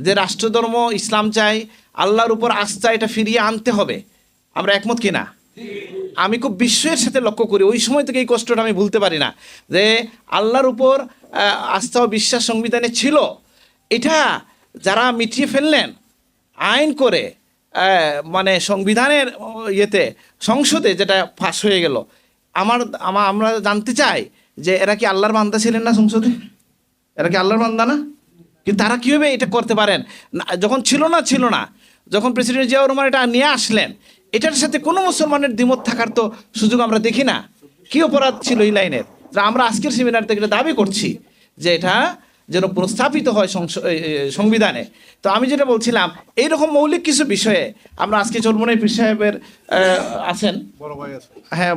যে রাষ্ট্রধর্ম, ইসলাম চাই, আল্লাহর উপর আস্থা, এটা ফিরিয়ে আনতে হবে। আমরা একমত কিনা? আমি খুব বিস্ময়ের সাথে লক্ষ্য করি, ওই সময় থেকে এই কষ্টটা আমি ভুলতে পারি না, যে আল্লাহর উপর আস্থা ও বিশ্বাস সংবিধানে ছিল। এটা যারা মিটিয়ে ফেললেন, আইন করে মানে সংবিধানের ইয়েতে, সংসদে যেটা পাস হয়ে গেল, আমার, আমা- আমরা জানতে চাই যে এরা কি আল্লাহর বান্দা ছিলেন না সংসদে? এরা কি আল্লাহর বান্দা না? কিন্তু তারা কীভাবে এটা করতে পারেন? যখন ছিল না ছিল না। যখন প্রেসিডেন্ট জিয়াউর রহমান এটা নিয়ে আসলেন এটার সাথে কোনো মুসলমানের দ্বিমত থাকার তো সুযোগ আমরা দেখি না। কি অপরাধ ছিল এই লাইনের আমরা আজকের সেমিনার থেকে দাবি করছি যে এটা যেন পুনঃস্থাপিত হয় সংবিধানে। তো আমি যেটা বলছিলাম এইরকম মৌলিক কিছু বিষয়ে আমরা আজকে চলমনের পীর সাহেবের আছেন। হ্যাঁ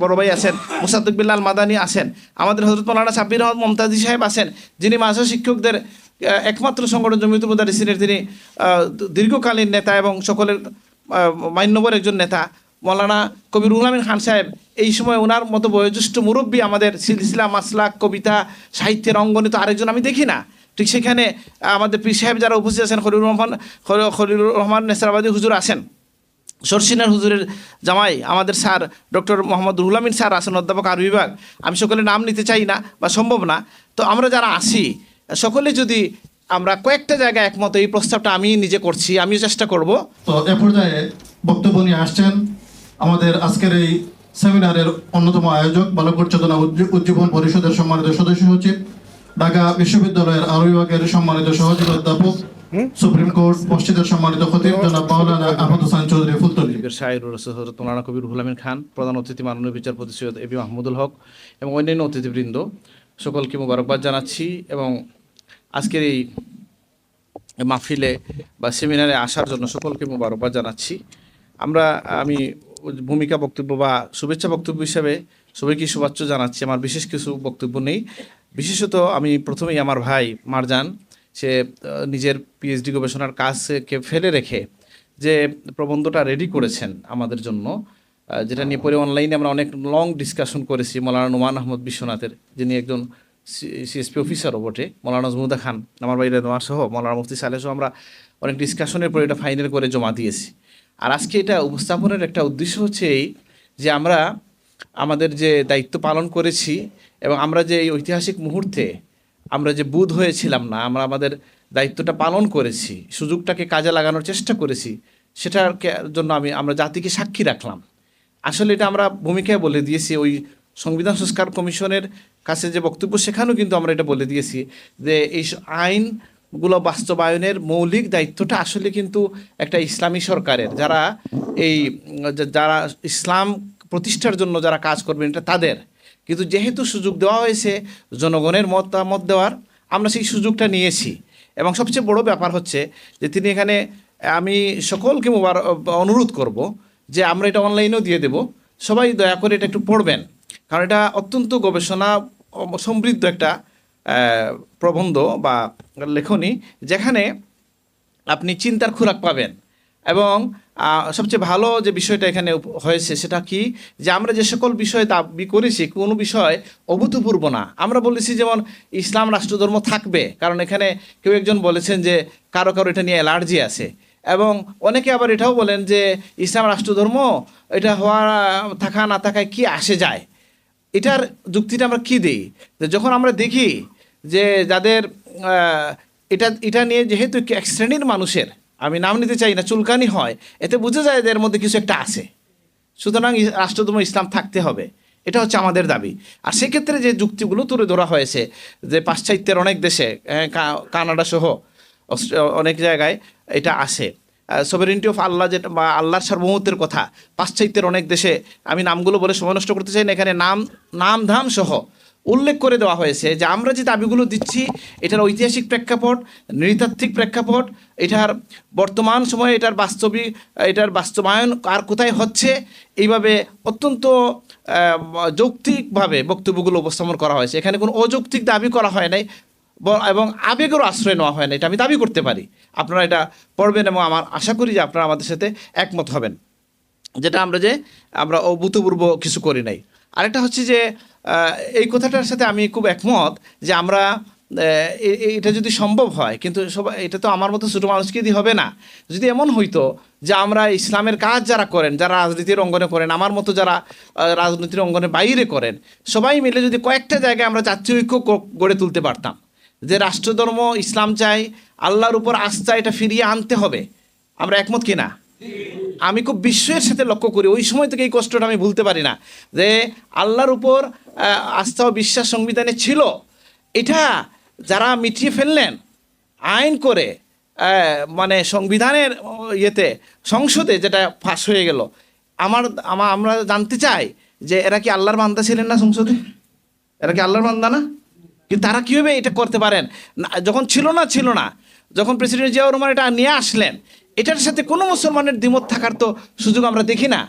বড় ভাই আছেন মুসাদ্দিক বিল্লাল মাদানি আছেন। আমাদের হজরত মৌলানা সাব্বির রহমান মমতাজি সাহেব আছেন যিনি মাঝা শিক্ষকদের একমাত্র সংগঠন জমিয়ত মুদারিসিনের তিনি দীর্ঘকালীন নেতা এবং সকলের মান্যবর একজন নেতা, মৌলানা কবির উলামিন খান সাহেব, এই সময় ওনার মতো বয়োজ্যেষ্ঠ মুরব্বী আমাদের সিলসিলা মাসলাক, কবিতা, সাহিত্যের অঙ্গনে তো আরেকজন আমি দেখি না। ঠিক সেখানে আমাদের পি সাহেব যারা উপস্থিত আছেন, খলিলুর রহমান, খলি- খলিলুর রহমান নেসরাবাদী হুজুর আছেন। সরসিনার হুজুরের জামাই আমাদের sir doctor Mohammad Ruhul Amin sir আছেন, অধ্যাপক আর বিভাগ। আমি সকলে নাম নিতে চাই না বা সম্ভব না। তো আমরা যারা আসি সকলে যদি আমরা কয়েকটা জায়গায় একমত এই প্রস্তাবটা আমি নিজে করছি আমিও চেষ্টা করব। তো এ পর্যায়ে বক্তব্য নিয়ে আসছেন আমাদের আজকের এই সেমিনারের অন্যতম আয়োজক বালকোট চেতনা উজ্জী- উজ্জীবন পরিষদের সম্মানিত সদস্য সচিব ঢাকা বিশ্ববিদ্যালয়ের আরও বিভাগের সম্মানিত সহযোগী অধ্যাপক সুপ্রিম কোর্ট মসজিদের সম্মানিত খতিব জনাব মাওলানা আহমদ হোসেন চৌধুরী ফুলতলি। শাহির রসুল হজরত মৌলানা কবির রুহুল আমিন খান প্রধান অতিথি মাননীয় বিচারপতি সৈয়দ এবি মাহমুদুল হক এবং অন্যান্য অতিথিবৃন্দ সকলকে মোবারকবাদ জানাচ্ছি এবং আজকের এই মাহফিলে বা সেমিনারে আসার জন্য সকলকে মোবারকবাদ জানাচ্ছি। আমরা, আমি ভূমিকা বক্তব্য বা শুভেচ্ছা বক্তব্য হিসাবে সবাইকে শুভেচ্ছা জানাচ্ছি। আমার বিশেষ কিছু বক্তব্য নেই। বিশেষত আমি প্রথমেই আমার ভাই মারজান, সে নিজের পিএইচডি গবেষণার কাজকে ফেলে রেখে যে প্রবন্ধটা রেডি করেছেন আমাদের জন্য যেটা নিয়ে পরে অনলাইনে আমরা অনেক লং ডিসকাশন করেছি। মৌলানা নোমান আহমদ বিশ্বনাথের, যিনি একজন সিএসপি অফিসারও বটে। মৌলানা জমুদা খান, আমার বাইরে নোয়ার সহ, মৌলানা মুফতি সালেহ সহ আমরা অনেক ডিসকাশনের পরে এটা ফাইনাল করে জমা দিয়েছি। আর আজকে এটা উপস্থাপনের একটা উদ্দেশ্য হচ্ছে এই যে আমরা আমাদের যে দায়িত্ব পালন করেছি এবং আমরা যে এই ঐতিহাসিক মুহূর্তে আমরা যে বুধ হয়েছিলাম না, আমরা আমাদের দায়িত্বটা পালন করেছি, সুযোগটাকে কাজে লাগানোর চেষ্টা করেছি, সেটার জন্য আমি, আমরা জাতিকে সাক্ষী রাখলাম। আসলে এটা আমরা ভূমিকায় বলে দিয়েছি, ওই সংবিধান সংস্কার কমিশনের কাছে যে বক্তব্য, সেখানেও কিন্তু আমরা এটা বলে দিয়েছি যে এই আইনগুলো বাস্তবায়নের মৌলিক দায়িত্বটা আসলে কিন্তু একটা ইসলামী সরকারের। যারা এই যারা ইসলাম প্রতিষ্ঠার জন্য যারা কাজ করবেন, এটা তাদের। কিন্তু যেহেতু সুযোগ দেওয়া হয়েছে জনগণের মতামত দেওয়ার, আমরা সেই সুযোগটা নিয়েছি। এবং সবচেয়ে বড় ব্যাপার হচ্ছে যে তিনি এখানে, আমি সকলকে অনুরোধ করব যে আমরা এটা অনলাইনেও দিয়ে দেব। সবাই দয়া করে এটা একটু পড়বেন। কারণ এটা অত্যন্ত গবেষণা, সমৃদ্ধ একটা প্রবন্ধ বা লেখনী যেখানে আপনি চিন্তার খোরাক পাবেন। এবং সবচেয়ে ভালো যে বিষয়টা এখানে হয়েছে সেটা কি? যে আমরা যে সকল বিষয়ে দাবি করেছি, কোনো বিষয় অভূতপূর্ব না। আমরা বলেছি যেমন, ইসলাম রাষ্ট্রধর্ম থাকবে। কারণ এখানে কেউ একজন বলেছেন যে, কারও কারও এটা নিয়ে অ্যালার্জি আছে। এবং অনেকে আবার এটাও বলেন যে, ইসলাম রাষ্ট্রধর্ম এটা হওয়া, থাকা না থাকায় কি আসে যায়? এটার যুক্তিটা আমরা কি দিই? যখন আমরা দেখি যে যাদের এটা এটা নিয়ে যেহেতু এক শ্রেণির মানুষের, আমি নাম নিতে চাই না, চুলকানি হয়, এতে বোঝা যায় এর মধ্যে কিছু একটা আছে। সুতরাং রাষ্ট্রধর্ম ইসলাম থাকতে হবে। এটা হচ্ছে আমাদের দাবি। আর সেক্ষেত্রে যে যুক্তিগুলো তুলে ধরা হয়েছে, যে পাশ্চাত্যের অনেক দেশে কানাডা সহ অনেক জায়গায় এটা আসে সভারেন্টি অফ আল্লাহ যেটা বা আল্লাহর সার্বভৌমত্বের কথা। পাশ্চাত্যের অনেক দেশে আমি নামগুলো বলে সময় নষ্ট করতে চাই না, এখানে নাম নাম ধাম সহ উল্লেখ করে দেওয়া হয়েছে যে আমরা যে দাবিগুলো দিচ্ছি, এটার ঐতিহাসিক প্রেক্ষাপট, নৃতাত্ত্বিক প্রেক্ষাপট, এটার বর্তমান সময়ে এটার বাস্তবিক এটার বাস্তবায়ন আর কোথায় হচ্ছে, এইভাবে অত্যন্ত যৌক্তিকভাবে বক্তব্যগুলো উপস্থাপন করা হয়েছে। এখানে কোনো অযৌক্তিক দাবি করা হয় নাই এবং আবেগেরও আশ্রয় নেওয়া হয় না, এটা আমি দাবি করতে পারি। আপনারা এটা পড়বেন এবং আমার আশা করি যে আপনারা আমাদের সাথে একমত হবেন। যেটা আমরা যে, আমরা অভূতপূর্ব কিছু করি নাই। আরেকটা হচ্ছে যে এই কথাটার সাথে আমি খুব একমত যে আমরা এটা যদি সম্ভব হয়, কিন্তু সবাই এটা তো আমার মতো ছোটো মানুষকে দিয়ে হবে না। যদি এমন হইতো যে আমরা ইসলামের কাজ যারা করেন, যারা রাজনীতির অঙ্গনে করেন, আমার মতো যারা রাজনীতির অঙ্গনে বাইরে করেন, সবাই মিলে যদি কয়েকটা জায়গায় আমরা জাতীয় ঐক্য গড়ে তুলতে পারতাম যে রাষ্ট্রধর্ম, ইসলাম চাই, আল্লাহর উপর আস্থা, এটা ফিরিয়ে আনতে হবে। আমরা একমত কিনা আমি খুব বিস্ময়ের সাথে লক্ষ্য করি, ওই সময় থেকে এই কষ্টটা আমি ভুলতে পারি না, যে আল্লাহর উপর আস্থা ও বিশ্বাস সংবিধানে ছিল। এটা যারা মিটিয়ে ফেললেন, আইন করে মানে সংবিধানের ইয়েতে, সংসদে যেটা ফাঁস হয়ে গেল, আমার, আমা- আমরা জানতে চাই যে এরা কি আল্লাহর বান্দা ছিলেন না সংসদে? এরা কি আল্লাহর বান্দা না? কিন্তু তারা কীভাবে এটা করতে পারেন? না, যখন ছিল না ছিল না। যখন প্রেসিডেন্ট জিয়াউর রহমান এটা নিয়ে আসলেন এটার সাথে কোনো মুসলমানের দ্বিমত থাকার তো সুযোগ আমরা দেখি না।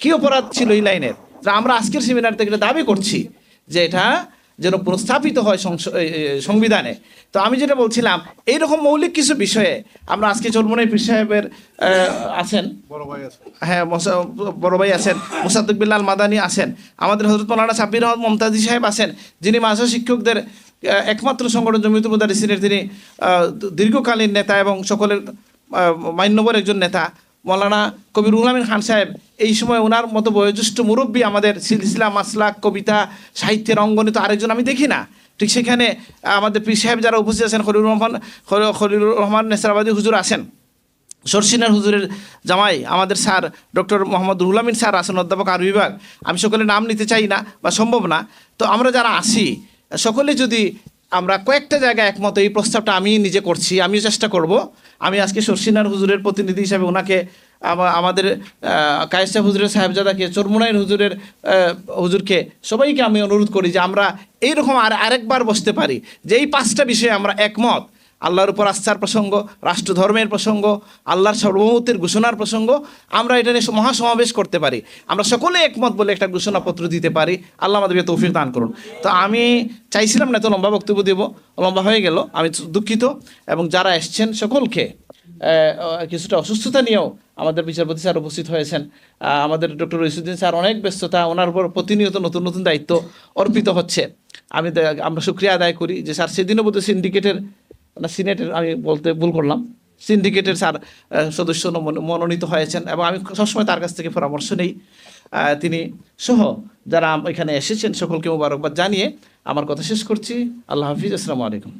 কী অপরাধ ছিল এই লাইনের? তা আমরা আজকের সেমিনার থেকে এটা দাবি করছি যে এটা যেন প্রস্থাপিত হয় সংবিধানে। তো আমি যেটা বলছিলাম এইরকম মৌলিক কিছু বিষয়ে আমরা আজকে চলমনে পীর সাহেবের আছেন। হ্যাঁ বড় ভাই আছেন। মোসাদ্দুক বিল্লাল মাদানি আছেন। আমাদের হজরত মৌলানা সাব্বির মমতাজি সাহেব আছেন যিনি মাঝা শিক্ষকদের একমাত্র সংগঠন জমিয়ত মুদারিসিনের তিনি দীর্ঘকালীন নেতা এবং সকলের মান্যবর একজন নেতা, মৌলানা কবিরুল আমিন খান সাহেব, এই সময় ওনার মতো বয়োজ্যেষ্ঠ মুরব্বী আমাদের সিলসিলা মাসলাক কবিতা, সাহিত্যের অঙ্গনে তো আরেকজন আমি দেখি না। ঠিক সেখানে আমাদের পীর সাহেব যারা উপস্থিত আছেন খলিল রহমান, খল- খলিলুর রহমান নেসারাবাদী হুজুর আছেন। সরসিনার হুজুরের জামাই আমাদের sir doctor Mohammad Ruhul Amin sir আছেন, অধ্যাপক আর বিভাগ। আমি সকলে নাম নিতে চাই না বা সম্ভব না। তো আমরা যারা আসি সকলে যদি আমরা কয়েকটা জায়গায় একমত, এই প্রস্তাবটা আমি নিজে করছি, আমিও চেষ্টা করব। আমি আজকে সরসিনার হুজুরের প্রতিনিধি হিসাবে ওনাকে আমাদের কায়েসা হুজুরের সাহেবজাদাকে চরমুনাইন হুজুরের হুজুরকে সবাইকে আমি অনুরোধ করি যে আমরা এইরকম আর আরেকবার বসতে পারি। যে এই পাঁচটা বিষয়ে আমরা একমত আল্লাহর উপর আস্থার প্রসঙ্গ, রাষ্ট্রধর্মের প্রসঙ্গ, আল্লাহর সর্বমতের ঘোষণার প্রসঙ্গ, আমরা এটা নিয়ে মহাসমাবেশ করতে পারি। আমরা সকলে একমত বলে একটা ঘোষণাপত্র দিতে পারি। আল্লাহ আমাদেরকে তৌফিক দান করুন। তো আমি চাইছিলাম না এত লম্বা বক্তব্য দেব। লম্বা হয়ে গেল। আমি দুঃখিত। এবং যারা এসছেন সকলকে কিছুটা অসুস্থতা নিয়েও আমাদের বিচারপতি স্যার উপস্থিত হয়েছেন। আমাদের ডক্টর রইসুদ্দিন স্যার অনেক ব্যস্ততা, ওনার উপর প্রতিনিয়ত নতুন নতুন দায়িত্ব অর্পিত হচ্ছে। আমি আমরা শুক্রিয়া আদায় করি যে স্যার সেদিনও বোধহয় সিন্ডিকেটের না সিনেটের আমি বলতে ভুল করলাম। সিন্ডিকেটের স্যার সদস্য মনোনীত হয়েছেন এবং আমি সবসময় তার কাছ থেকে পরামর্শ নেই। তিনি সহ যারা এখানে এসেছেন, সকলকে মোবারকবাদ জানিয়ে আমার কথা শেষ করছি। আল্লাহ হাফিজ, আসসালামু আলাইকুম।